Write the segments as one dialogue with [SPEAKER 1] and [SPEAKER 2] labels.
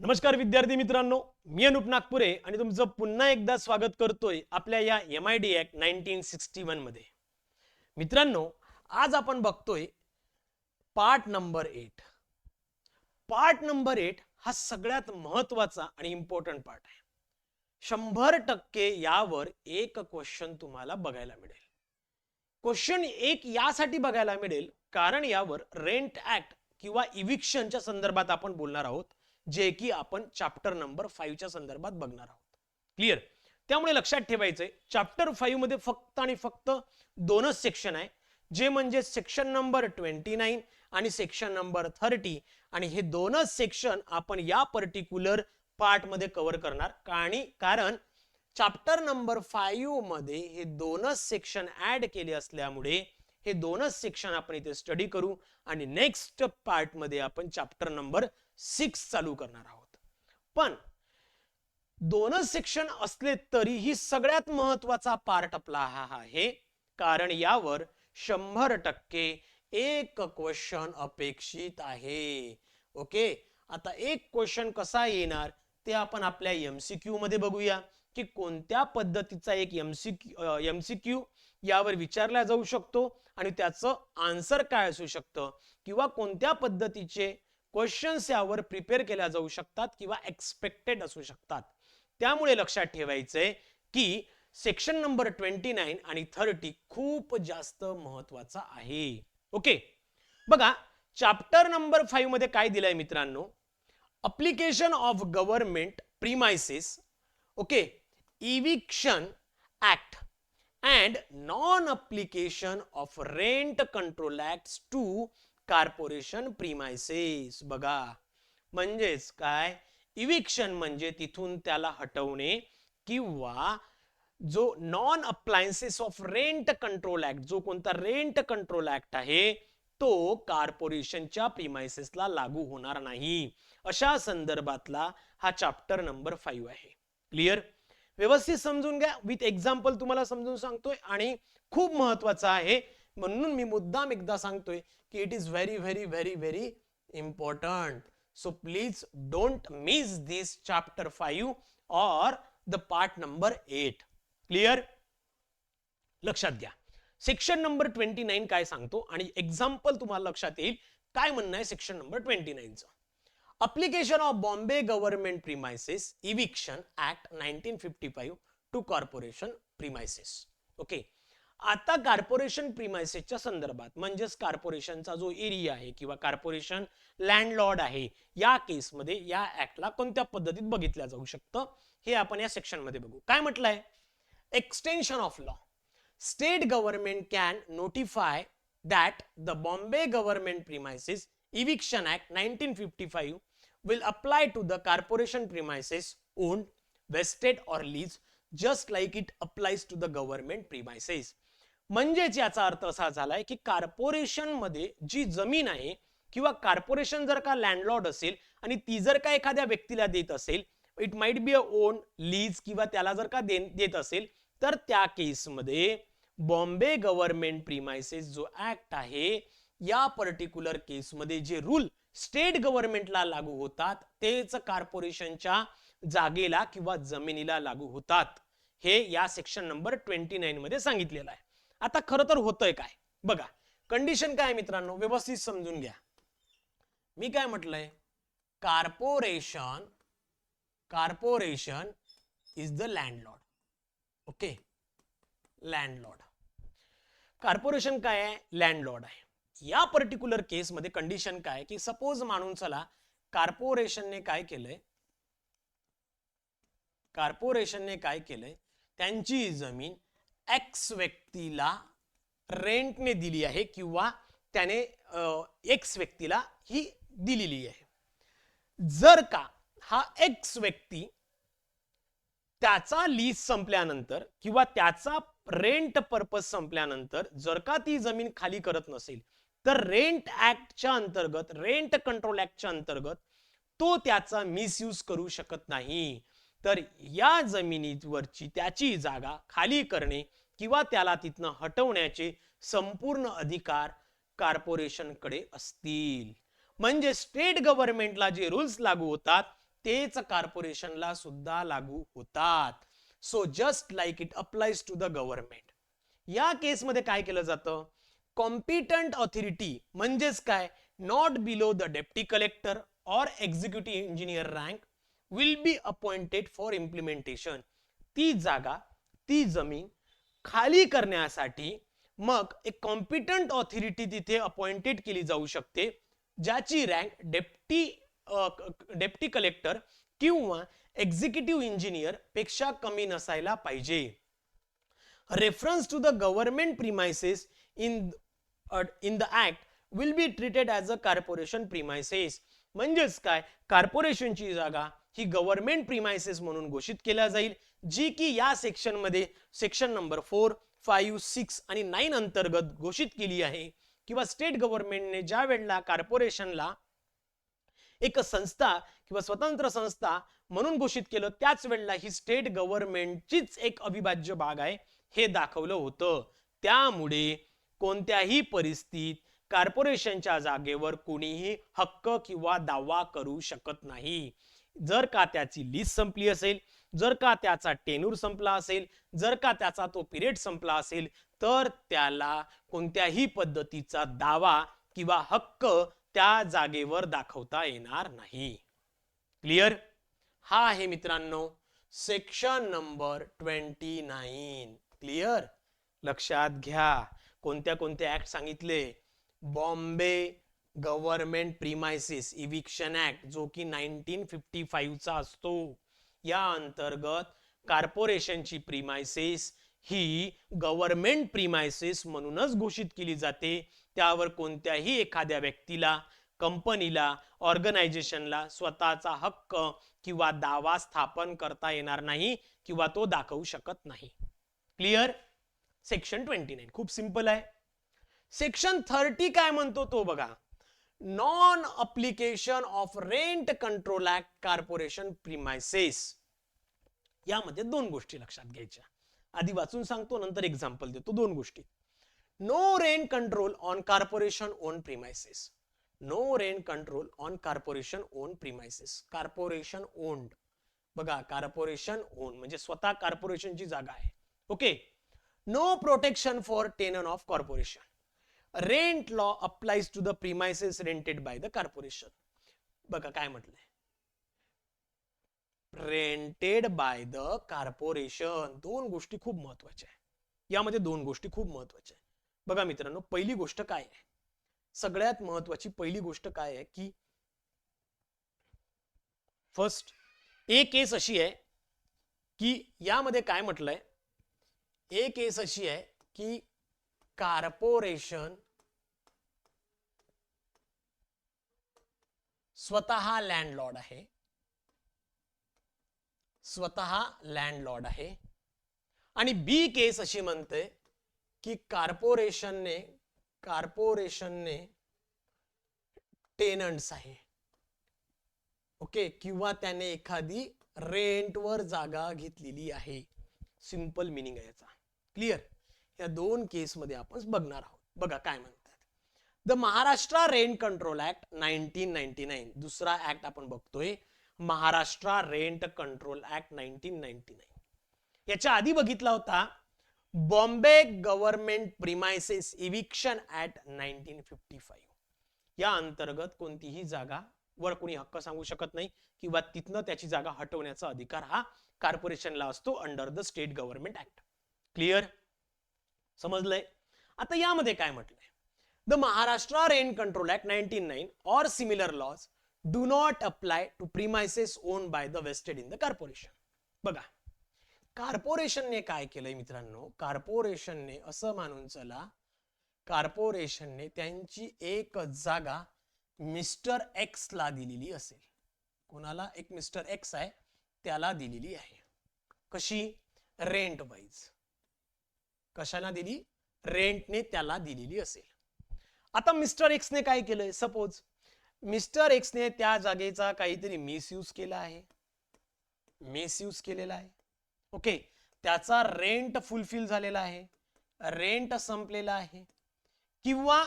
[SPEAKER 1] नमस्कार विद्यार्थी मित्रांनो मी अनुप नागपुरे आणि तुमचं पुन्हा एकदा स्वागत करतोय आपल्या या M I D act nineteen sixty वनमध्ये. मित्रांनो आज आपण बघतोय part number eight part number eight हा सगळ्यात महत्त्वाचा आणि इम्पॉर्टंट पार्ट आहे. शंभर टक्के यावर एक क्वेश्चन तुम्हाला बघायला मिळेल. क्वेश्चन एक यासाठी बघायला मिळेल कारण यावर रेंट ऍक्ट किंवा इव्हिक्शनच्या संदर्भात आपण बोलणार आहोत. जे की आपण चॅप्टर नंबर फाईव्हच्या संदर्भात बघणार आहोत. क्लिअर त्यामुळे लक्षात ठेवायचंय चॅप्टर फाईव्हमध्ये फक्त आणि फक्त दोनच सेक्शन आहे. जे म्हणजे सेक्शन नंबर ट्वेंटी नाईन आणि सेक्शन नंबर थर्टी आणि हे दोनच सेक्शन आपण या पर्टिक्युलर पार्टमध्ये कव्हर करणार. आणि कारण चॅप्टर नंबर फाईव्हमध्ये हे दोनच सेक्शन ऍड केले असल्यामुळे हे दोनच सेक्शन आपण इथे स्टडी करू आणि नेक्स्ट पार्टमध्ये आपण चॅप्टर नंबर सिक्स चालू करणार आहोत. पण दोनच सेक्शन असले तरीही सगळ्यात महत्त्वाचा पार्ट आपला हा आहे. कारण यावर शंभर टक्के एक क्वेश्चन अपेक्षित आहे. ओके? आता एक क्वेश्चन कसा येणार ते आपण आपल्या एमसीक्यू मध्ये बघूया. की कोणत्या पद्धतीचा एक एमसीक्यू एमसीक्यू यावर विचारला जाऊ शकतो आणि त्याचं आन्सर काय असू शकतं? किंवा कोणत्या पद्धतीचे क्वेश्चन्स यावर प्रिपेअर केल्या जाऊ शकतात किंवा एक्सपेक्टेड असू शकतात. त्यामुळे लक्षात ठेवायचंय की सेक्शन नंबर ट्वेंटी नाईन आणि थर्टी खूप जास्त महत्त्वाचा आहे. ओके बघा चॅप्टर नंबर फाईव्हमध्ये काय दिलंय मित्रांनो? Application of government premises okay eviction act and non application of rent control act to corporation premises बघा. म्हणजेच काय? इविक्शन म्हणजे तिथून त्याला हटवणे किंवा जो non appliances of rent control act जो कोणता रेंट कंट्रोल ऍक्ट आहे तो कॉर्पोरेशनच्या प्रिमायसेसला लागू होणार नाही. अशा संदर्भातला हा चॅप्टर नंबर फाईव्ह आहे. क्लिअर व्यवस्थित समजून घ्या. विथ एक्झाम्पल तुम्हाला समजून सांगतोय. आणि खूप महत्वाचं आहे म्हणून मी मुद्दाम एकदा सांगतोय की it is very very very very important so please don't miss this chapter five or the part number eight clear लक्षात घ्या. सेक्शन नंबर ट्वेंटी नाईन काय सांगतो आणि एक्झाम्पल तुम्हाला लक्षात येईल काय म्हणणं आहे section number twenty नाईनचं application of Bombay government premises eviction act nineteen fifty five to corporation premises okay आता कॉर्पोरेशन प्रीमायसेसच्या संदर्भात म्हणजेच कॉर्पोरेशनचा जो एरिया आहे किंवा कॉर्पोरेशन लँडलॉर्ड आहे या केसमध्ये या ऍक्टला कोणत्या पद्धतीत बघितलं जाऊ शकतं हे आपण या सेक्शनमध्ये बघू. काय म्हटलंय? Extension of law state government can notify that the Bombay government premises eviction act nineteen fifty five will apply to the corporation premises own vested or lease just like it applies to the government premises म्हणजेच याचा अर्थ असा झालाय की कॉर्पोरेशनमध्ये जी जमीन आहे किंवा corporation जर का लँडलॉर्ड असेल आणि ती जर का एखाद्या व्यक्तीला देत असेल it might be a own lease किंवा त्याला जर का देत असेल तर त्या केसमध्ये बॉम्बे गव्हर्नमेंट प्रिमायसेस जो ऍक्ट आहे या पर्टिक्युलर केसमध्ये जे रूल स्टेट गव्हर्नमेंटला लागू होतात तेच कॉर्पोरेशनच्या जागेला किंवा जमिनीला लागू होतात. हे या सेक्शन नंबर ट्वेंटी नाईन मध्ये सांगितलेलं आहे. आता खरं तर होतंय काय? बघा कंडिशन काय मित्रांनो? व्यवस्थित समजून घ्या. मी काय म्हटलंय? Corporation corporation is the landlord okay landlord corporation काय आहे? लँडलॉर्ड आहे. या पर्टिक्युलर केसमध्ये कंडिशन काय की सपोज मानून चला कॉर्पोरेशनने काय केलंय? कॉर्पोरेशनने काय केलंय? त्यांची जमीन एक्स व्यक्तीला रेंटने दिली आहे किंवा त्याने एक्स व्यक्तीला ही दिलेली आहे. जर का हा एक्स व्यक्ती त्याचा लीज संपल्यानंतर किंवा त्याचा रेंट पर्पज संपल्यानंतर जर का ती जमीन खाली करत नसेल तर रेंट ऍक्टच्या अंतर्गत रेंट कंट्रोल ऍक्टच्या अंतर्गत तो त्याचा मिसयूज करू शकत नाही. तर या जमिनीवरची त्याची जागा खाली करणे किंवा त्याला तिथनं हटवण्याचे संपूर्ण अधिकार कॉर्पोरेशनकडे असतील. म्हणजे स्टेट गव्हर्नमेंटला जे रूल्स लागू होतात तेच कॉर्पोरेशनला सुद्धा लागू होतात. So just like it applies to the government या केसमध्ये काय केलं जातं? कॉम्पिटंट ऑथॉरिटी म्हणजेच काय? Not below the deputy collector or executive engineer rank will be appointed for implementation ती जागा ती जमीन खाली करण्यासाठी मग एक कॉम्पिटंट ऑथॉरिटी तिथे अपॉइंटेड केली जाऊ शकते ज्याची रँक डेप्टी डेप्टी कलेक्टर किंवा एक्झिक्युटिव्ह इंजिनियरपेक्षा कमी नसायला पाहिजे. Reference to the government premises in in the act will be treated as a corporation premises म्हणजेच काय? कार्पोरेशनची जागा ही गव्हर्नमेंट प्रिमायसेस म्हणून घोषित केल्या जाईल जी की या सेक्शनमध्ये section number four five six आणि नाईन अंतर्गत घोषित केली आहे. किंवा स्टेट गव्हर्नमेंटने ज्या वेळेला कॉर्पोरेशनला एक संस्था किंवा स्वतंत्र संस्था म्हणून घोषित केलं त्याच वेळेला ही स्टेट गव्हर्नमेंटचीच एक अविभाज्य भाग आहे हे दाखवलं होतं. त्यामुळे कोणत्याही परिस्थितीत कॉर्पोरेशनच्या जागेवर कोणीही हक्क किंवा दावा करू शकत नाही. जर का त्याची लीज संपली असेल जर का त्याचा टेनूर संपला असेल जर का त्याचा तो पिरियड संपला असेल तर त्याला कोणत्याही पद्धतीचा दावा किंवा हक्क त्या जागेवर दाखवता येणार नाही. क्लिअर हा आहे मित्रांनो section number twenty nine clear लक्षात घ्या. कोणत्या कोणते ऍक्ट सांगितले? Bombay government premises eviction act जो की नाईन्टीन फिफ्टी फाईव्हचा असतो या अंतर्गत कॉर्पोरेशनची प्रिमायसिस ही गव्हर्नमेंट प्रिमायसिस म्हणूनच घोषित केली जाते. त्यावर कोणत्याही एखाद्या व्यक्तीला कंपनीला ऑर्गनायझेशनला स्वतःचा हक्क किंवा दावा स्थापन करता येणार नाही किंवा तो दाखवू शकत नाही. क्लिअर सेक्शन ट्वेंटी नाईन खूप सिंपल आहे. सेक्शन थर्टी काय म्हणतो तो बघा. Non application of rent control act corporation premises यामध्ये दोन गोष्टी लक्षात घ्यायच्या. आधी वाचून सांगतो, नंतर एक्झाम्पल देतो. दोन गोष्टी. No rent control on corporation own premises no rent control on corporation own premises corporation owned बघा कॉर्पोरेशन ओन म्हणजे स्वतः कॉर्पोरेशनची जागा आहे. Okay no protection for tenant of corporation rent law applies to the premises rented by the corporation बघा काय म्हटलंय? Rented by the corporation दोन गोष्टी खूप महत्त्वाच्या आहे यामध्ये दोन गोष्टी खूप महत्त्वाच्या आहे बघा मित्रांनो पहिली गोष्ट काय आहे? सगळ्यात महत्वाची पहिली गोष्ट काय आहे की फर्स्ट एक केस अशी आहे की यामध्ये काय म्हटलंय? एक केस अशी आहे की कॉर्पोरेशन स्वतः लँडलॉर्ड आहे. स्वतः लँडलॉर्ड आहे. आणि बी केस अशी म्हणते की कॉर्पोरेशनने कॉर्पोरेशनने टेनंट्स आहे. ओके किंवा त्याने एखादी रेंटवर जागा घेतलेली आहे. सिंपल मिनिंग आहे याचा. क्लिअर या दोन केसमध्ये आपण बघणार आहोत. बघा काय म्हणतात. The Maharashtra rent control act nineteen ninety nine दुसरा ऍक्ट आपण बघतोय. Maharashtra rent control act nineteen ninety nine याच्या आधी बघितला होता. Bombay government premises eviction act nineteen fifty five या अंतर्गत कोणतीही जागा वर कोणी हक्क सांगू शकत नाही किंवा तिथनं त्याची जागा हटवण्याचा अधिकार हा कॉर्पोरेशनला असतो under the state government act clear समजलंय? आता यामध्ये काय म्हटलंय? The Maharashtra rent control act nineteen nine or similar laws do not apply to premises own by the vested in the corporation बघा कॉर्पोरेशनने काय केलंय मित्रांनो? कॉर्पोरेशनने असं मानून चला कॉर्पोरेशनने त्यांची एक जागा मिस्टर एक्स ला दिलेली असेल. कोणाला? एक मिस्टर एक्स आहे त्याला दिलेली आहे. कशी? रेंट वाईज कशाला दिली? रेंटने त्याला दिलेली असेल. आता मिस्टर एक्सने काय केलंय? सपोज मिस्टर एक्सने त्या जागेचा काहीतरी मिसयूज केला आहे. मिसयूज केलेला आहे. ओके त्याचा रेंट फुलफिल झालेला आहे. रेंट संपलेला आहे. किंवा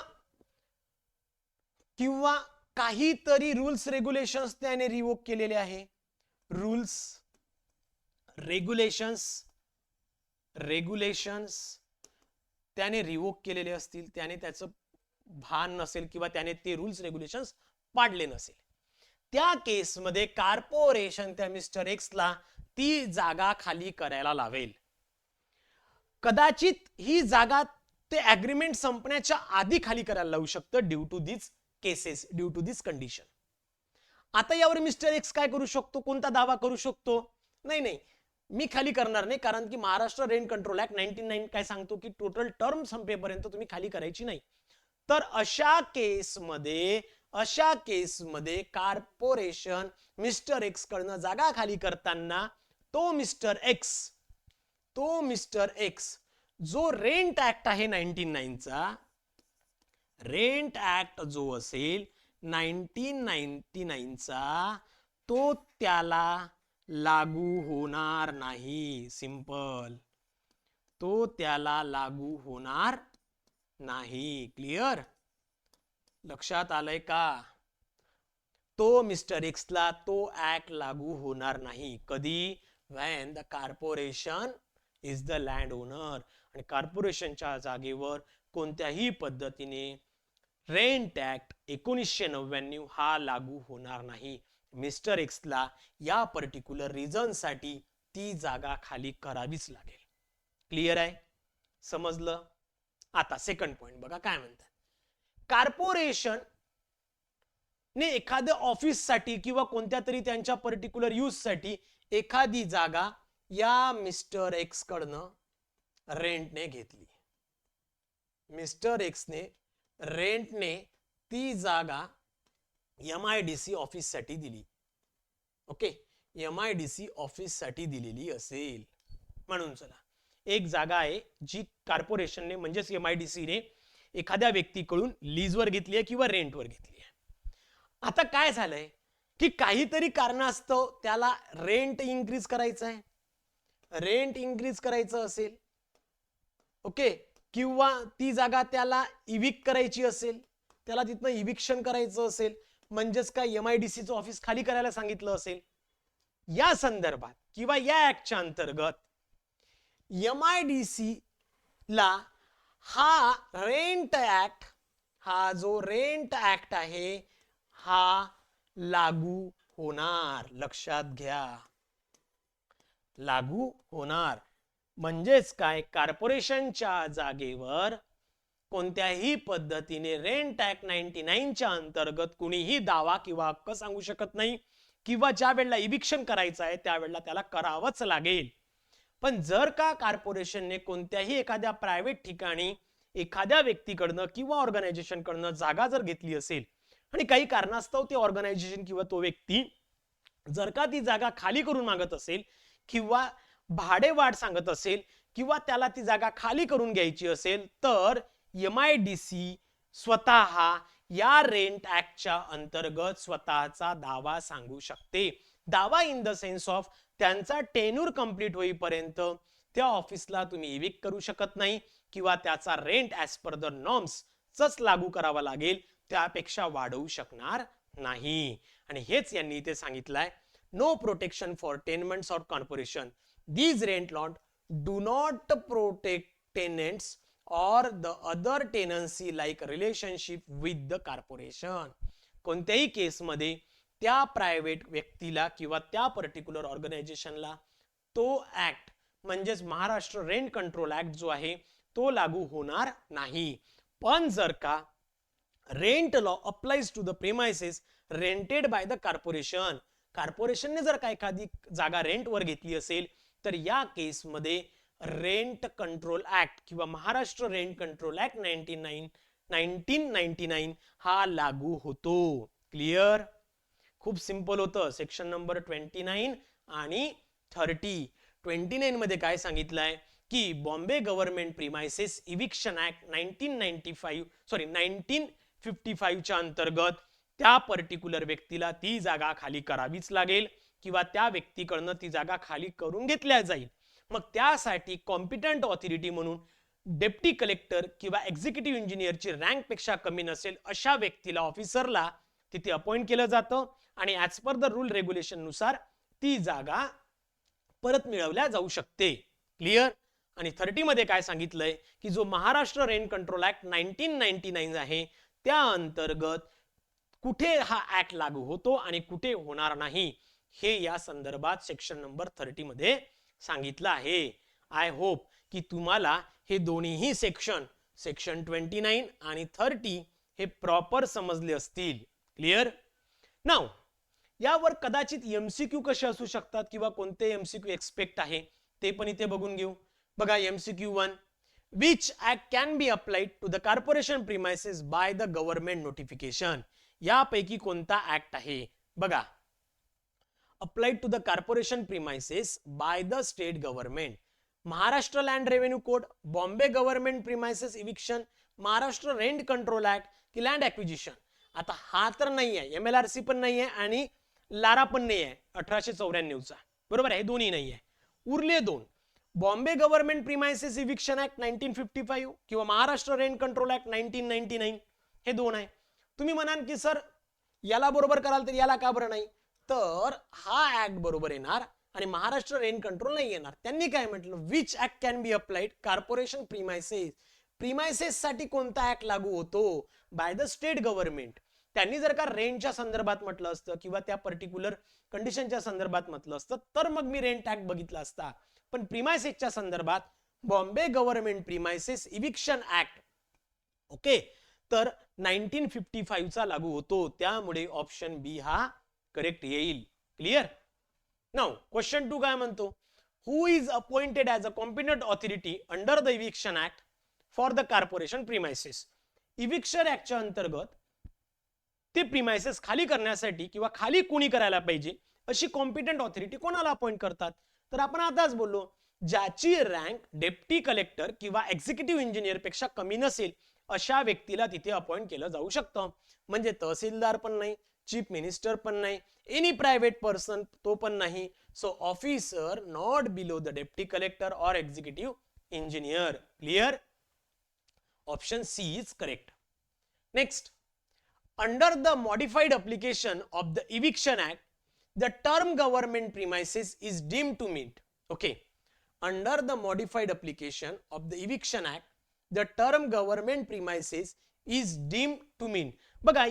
[SPEAKER 1] किंवा काहीतरी रूल्स रेग्युलेशन्स त्याने रिवोक केलेले आहे. रूल्स रेग्युलेशन्स रेग्युलेशन्स त्याने रिवोक केलेले असतील त्याने त्याचं भान नसेल किंवा त्याने ते रूल्स रेग्युलेशन्स पाडले नसेल. त्या केसमध्ये कार्पोरेशन त्या मिस्टर एक्सला ती जागा खाली करायला लावेल. कदाचित ही जागा ते अग्रीमेंट संपण्याच्या आधी खाली करायला लावू शकतं due to this cases due to this condition आता यावर मिस्टर एक्स काय करू शकतो? कोणता दावा करू शकतो? नाही नाही. मी खाली करणार नाही कारण की Maharashtra rent control act ninety nine काय सांगतो की टोटल टर्म संपेपर्यंत तुम्ही खाली करायची नाही. तर अशा केसमध्ये अशा केसमध्ये कॉर्पोरेशन मिस्टर एक्स कडनं जागा खाली करताना तो मिस्टर एक्स तो मिस्टर एक्स जो रेंट ऍक्ट आहे नाईन्टीन नाईनचा रेंट ऍक्ट जो असेल नाईन्टीन नाईन्टी नाईनचा तो त्याला लागू होणार नाही सिंपल. तो त्याला लागू होणार नाही क्लिअर? लक्षात आलंय का? तो मिस्टर एक्सला तो ऍक्ट लागू होणार नाही. कधी? When the corporation is the land owner आणि कॉर्पोरेशनच्या जागेवर कोणत्याही पद्धतीने रेंट ऍक्ट एकोणीसशे नव्याण्णव हा लागू होणार नाही. मिस्टर एक्सला या पर्टिक्युलर रिझनसाठी ती जागा खाली करावीच लागेल. क्लिअर आहे? समजलं? आता सेकंड पॉइंट बघा काय म्हणतात? कॉर्पोरेशन ने एखाद्या ऑफिससाठी किंवा कोणत्या तरी त्यांच्या पर्टिक्युलर यूजसाठी एखादी जागा या मिस्टर एक्स कडनं रेंटने घेतली. मिस्टर एक्सने रेंटने ती जागा एम आय डी सी ऑफिससाठी दिली. Okay M I D C ऑफिससाठी दिलेली असेल. म्हणून चला. एक जागा आहे जी कॉर्पोरेशनने म्हणजेच एम आय डी सीने एखाद्या व्यक्तीकडून लीजवर घेतली आहे किंवा रेंटवर घेतली आहे. आता काय झालंय? की काहीतरी कारणास्तव त्याला रेंट इन्क्रीज करायचं आहे. रेंट इन्क्रीज करायचं असेल. ओके किंवा ती जागा त्याला इविक करायची असेल. त्याला तिथनं इविक्शन करायचं असेल. म्हणजेच काय एम आय डी सीचं ऑफिस खाली करायला सांगितलं असेल? या संदर्भात किंवा या ऍक्टच्या अंतर्गत एम आय डी सी ला हा रेंट ऍक्ट हा जो रेंट ऍक्ट आहे हा लागू होणार. लक्षात घ्या. लागू होणार. म्हणजेच काय? कॉर्पोरेशनच्या जागेवर कोणत्याही पद्धतीने रेंट ऍक्ट नाईन्टी नाईनच्या अंतर्गत कुणीही दावा किंवा हक्क सांगू शकत नाही किंवा ज्या वेळेला इविक्शन करायचं आहे त्यावेळेला त्याला करावंच लागेल. पण जर का कॉर्पोरेशनने कोणत्याही एखाद्या प्रायव्हेट ठिकाणी एखाद्या व्यक्तीकडनं किंवा ऑर्गनायझेशन कडनं जागा जर घेतली असेल आणि काही कारणास्तव ते ऑर्गनायझेशन किंवा तो व्यक्ती जर का ती जागा खाली करून मागत असेल किंवा भाडे वाढ सांगत असेल किंवा त्याला ती जागा खाली करून घ्यायची असेल तर एम आय डी सी स्वतः या रेंट ऍक्टच्या अंतर्गत स्वतःचा दावा सांगू शकते. दावा इन द सेन्स ऑफ त्यांचा टेन्यूर कंप्लीट होईपर्यंत त्या ऑफिसला तुम्ही इविक करू शकत नाही किंवा त्याचा rent as per the norms लागू करावा लागेल त्यापेक्षा वाढवू शकणार नाही. आणि हेच यांनी इथे सांगितलंय. No protection for tenements or corporation these rent lot do not protect tenants or the other tenancy like relationship with the corporation कोणत्याही केसमध्ये त्या प्रायव्हेट व्यक्तीला किंवा त्या पर्टिक्युलर ऑर्गनायझेशनला तो ऍक्ट म्हणजेच महाराष्ट्र रेंट कंट्रोल ऍक्ट जो आहे तो लागू होणार नाही. पण जर का rent law applies to the premises rented by the corporation कॉर्पोरेशनने जर का एखादी जागा रेंटवर घेतली असेल तर या केसमध्ये रेंट कंट्रोल ऍक्ट किंवा Maharashtra rent control act ninety nine nineteen ninety nine हा लागू होतो. क्लिअर खूप सिंपल होतं. सेक्शन नंबर ट्वेंटी नाईन आणि थर्टी ट्वेंटी नाईन मध्ये काय सांगितलंय? की Bombay government premises eviction act nineteen ninety five sorry nineteen fifty फाईव्हच्या अंतर्गत त्या पर्टिक्युलर व्यक्तीला ती जागा खाली करावीच लागेल किंवा त्या व्यक्तीकडनं ती जागा खाली करून घेतल्या जाईल. मग त्यासाठी कॉम्पिटंट ऑथॉरिटी म्हणून डेप्टी कलेक्टर किंवा एक्झिक्युटिव्ह इंजिनियरची रँकपेक्षा कमी नसेल अशा व्यक्तीला ऑफिसरला तिथे अपॉइंट केलं जातं. आणि ऍज पर द रूल रेग्युलेशननुसार ती जागा परत मिळवल्या जाऊ शकते. क्लिअर आणि थर्टी मध्ये काय सांगितलंय की जो Maharashtra rent control act nineteen ninety nine आहे त्या अंतर्गत कुठे हा ऍक्ट लागू होतो आणि कुठे होणार नाही हे या संदर्भात सेक्शन नंबर थर्टी मध्ये सांगितलं आहे. आय होप की तुम्हाला हे दोन्हीही सेक्शन सेक्शन ट्वेंटी नाईन आणि थर्टी हे प्रॉपर समजले असतील. क्लिअर नाव यावर कदाचित एमसीक्यू कसे असू शकतात किंवा कोणते एमसीक्यू एक्सपेक्ट आहे ते पण इथे बघून घेऊ. बघा M C Q one which act can be applied to the corporation premises by the government notification यापैकी कोणता ऍक्ट आहे? बघा. Applied to the corporation premises by the state government Maharashtra land revenue code Bombay government premises eviction Maharashtra rent control act की land acquisition आता हा तर नाही आहे एम एल आर सी पण नाही आहे आणि लारा पण नाही आहे अठराशे चौऱ्याण्णवचा. बरोबर आहे? हे दोन्ही नाही आहे उरले दोन. Bombay government premises eviction act nineteen fifty five किंवा Maharashtra rent control act nineteen ninety nine हे दोन आहे. तुम्ही म्हणाल की सर याला बरोबर कराल तर याला का बरं नाही? तर हा ऍक्ट बरोबर येणार आणि महाराष्ट्र रेन कंट्रोल नाही येणार. त्यांनी काय म्हटलं? Which act can be applied corporation premises premises साठी कोणता ऍक्ट लागू होतो? बाय द स्टेट गव्हर्नमेंट त्यांनी जर का रेंटच्या संदर्भात म्हटलं असतं किंवा त्या पर्टिक्युलर कंडिशनच्या संदर्भात म्हटलं असतं तर मग मी रेंट ऍक्ट बघितला असता. पण प्रिमायसेसच्या संदर्भात Bombay government premises eviction act okay तर नाईन्टीन फिफ्टी चा लागू होतो. त्यामुळे ऑप्शन बी हा करेक्ट येईल. क्लिअर नाव क्वेश्चन टू काय म्हणतो? Who is appointed as a competent authority under the eviction act for the corporation premises eviction ऍक्टच्या अंतर्गत ते प्रिमायसेस खाली करण्यासाठी किंवा खाली कुणी करायला पाहिजे अशी कॉम्पिटंट ऑथॉरिटी कोणाला अपॉइंट करतात? तर आपण आताच बोललो ज्याची रँक डेप्टी कलेक्टर किंवा एक्झिक्युटिव्ह इंजिनियरपेक्षा कमी नसेल अशा व्यक्तीला तिथे अपॉइंट केलं जाऊ शकतं. म्हणजे तहसीलदार पण नाही चीफ मिनिस्टर नहीं एनी प्राइवेट पर्सन तो नहीं. So officer not below the deputy collector और executive engineer clear option C is correct next under the modified application of the eviction act the term government premises is deem to meet okay under the modified application of the eviction act term government premises is deem to meet बगा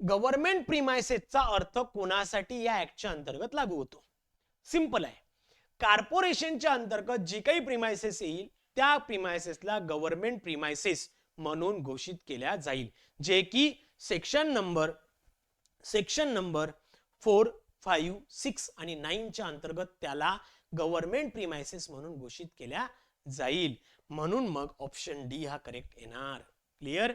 [SPEAKER 1] government प्रिमायसेसचा अर्थ कोणासाठी या ऍक्टच्या अंतर्गत लागू होतो? Simple आहे. कॉर्पोरेशनच्या अंतर्गत जी काही प्रिमायसेस येईल त्या प्रिमायसेसला गव्हर्नमेंट प्रिमायसेस म्हणून घोषित केल्या जाईल. जे की section number section number four five six आणि नाईनच्या अंतर्गत त्याला गव्हर्नमेंट प्रिमायसेस म्हणून घोषित केल्या जाईल. म्हणून मग ऑप्शन डी हा करेक्ट येणार. क्लिअर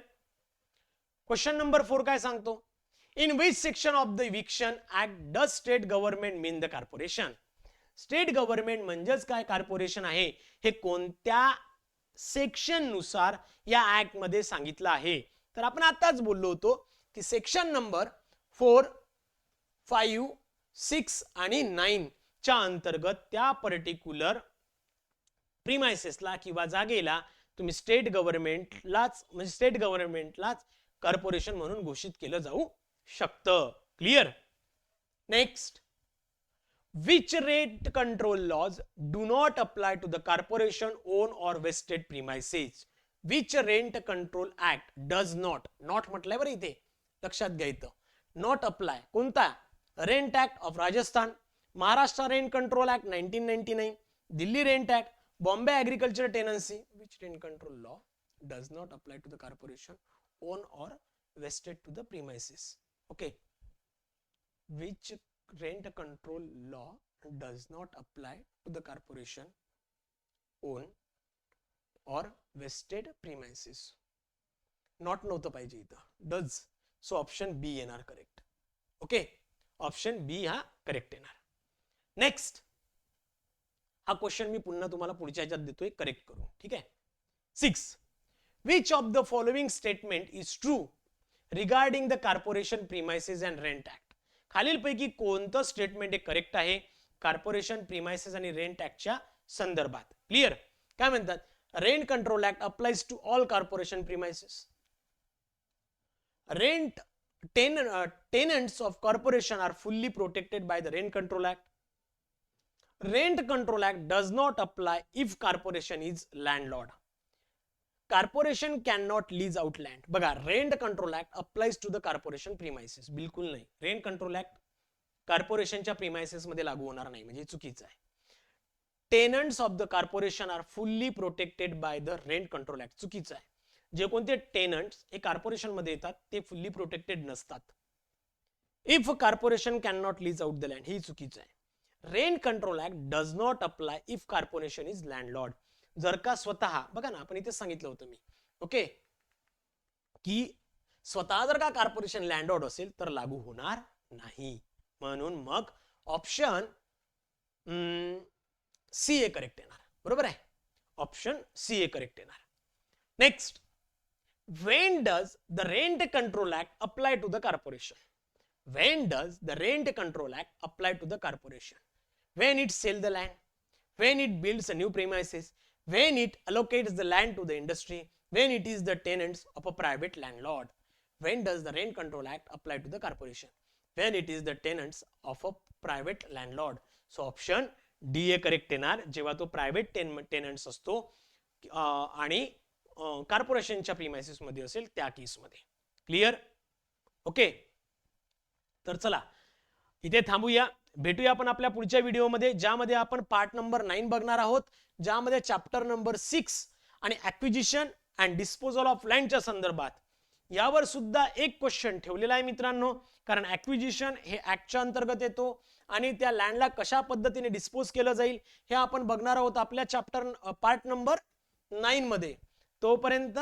[SPEAKER 1] क्वेश्चन नंबर फोर काय सांगतो? In which section of the eviction act does state government mean the corporation state government म्हणजेच काय कॉर्पोरेशन आहे? हे कोणत्या सेक्शननुसार या ऍक्टमध्ये सांगितलं आहे? तर आपण आताच बोललो होतो की section number four five six आणि नाईन च्या अंतर्गत त्या पर्टिक्युलर प्रिमायसेसला किंवा जागेला तुम्ही स्टेट गव्हर्नमेंटलाच म्हणजे स्टेट गव्हर्नमेंटलाच कॉर्पोरेशन म्हणून घोषित केलं जाऊ शकतं clear next which rent control laws do not apply to the corporation own or vested premises which rent control act does not not म्हटलंय बरं इथे लक्षात घ्या इथं नॉट अप्लाय कोणता rent act of Rajasthan Maharashtra rent control act nineteen ninety nine Delhi rent act Bombay agriculture tenancy which rent control law does not apply to the corporation own or vested to the premises Okay. Which rent control law does not apply to the corporation own or vested premises? Not नव्हतं पाहिजे इथं does so option B येणार correct okay option B हा correct येणार next हा question मी पुन्हा तुम्हाला पुढच्या ह्याच्यात करेक्ट करून. ठीक आहे? Six which of the following statement is true regarding the corporation premises and rent act खालीलपैकी कोणतं स्टेटमेंट हे करेक्ट आहे? कॉर्पोरेशन प्रिमायसेस आणि रेंट ऍक्टच्या संदर्भात. क्लिअर काय म्हणतात? Rent control act applies to all corporation premises rent ten, uh, tenants of corporation are fully protected by the rent control act. Rent control act does not apply if corporation is corporation can not lease out land बघा rent control act applies to the corporation premises बिलकुल नाही. Rent control act कॉर्पोरेशनच्या premises मध्ये लागू होणार नाही. म्हणजे चुकीचं आहे. Tenants of the corporation are fully protected by the rent control act चुकीचं आहे. जे कोणते टेनंट्स हे कॉर्पोरेशनमध्ये येतात ते फुल्ली प्रोटेक्टेड नसतात. If corporation can not lease out the land ही चुकीचं आहे. Rent control act does not apply if corporation is landlord जर का स्वतः बघा ना आपण इथे सांगितलं होतं मी. ओके? की स्वतः जर का कॉर्पोरेशन लँडलॉर्ड असेल तर लागू होणार नाही. म्हणून मग ऑप्शन सी ए करेक्ट येणार. बरोबर आहे? ऑप्शन सी ए करेक्ट येणार. Next when does the rent control act apply to the corporation when does the rent control act apply to the corporation? When it sell the land? When it builds a new premises? When it allocates the land to the industry when it is the tenants of a private landlord when does the rent control act apply to the corporation when it is the tenants of a private landlord so option D A correct येणार जेव्हा तो private tenants असतो आणि कॉर्पोरेशनच्या प्रिमायसिसमध्ये असेल त्या केसमध्ये clear okay तर चला इथे थांबूया भेटूया आपण आपल्या पुढच्या व्हिडिओमध्ये ज्यामध्ये आपण पार्ट नंबर नाईन बघणार आहोत ज्यामध्ये चॅप्टर नंबर सिक्स आणि ऍक्विजिशन अँड डिस्पोजल ऑफ लँडच्या संदर्भात. यावर सुद्धा एक क्वेश्चन ठेवलेला आहे मित्रांनो कारण ऍक्विजिशन हे ऍक्टच्या अंतर्गत येतो आणि त्या लँडला कशा पद्धतीने डिस्पोज केलं जाईल हे आपण बघणार आहोत आपल्या चॅप्टर पार्ट नंबर नाईन मध्ये. तोपर्यंत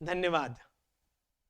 [SPEAKER 1] धन्यवाद.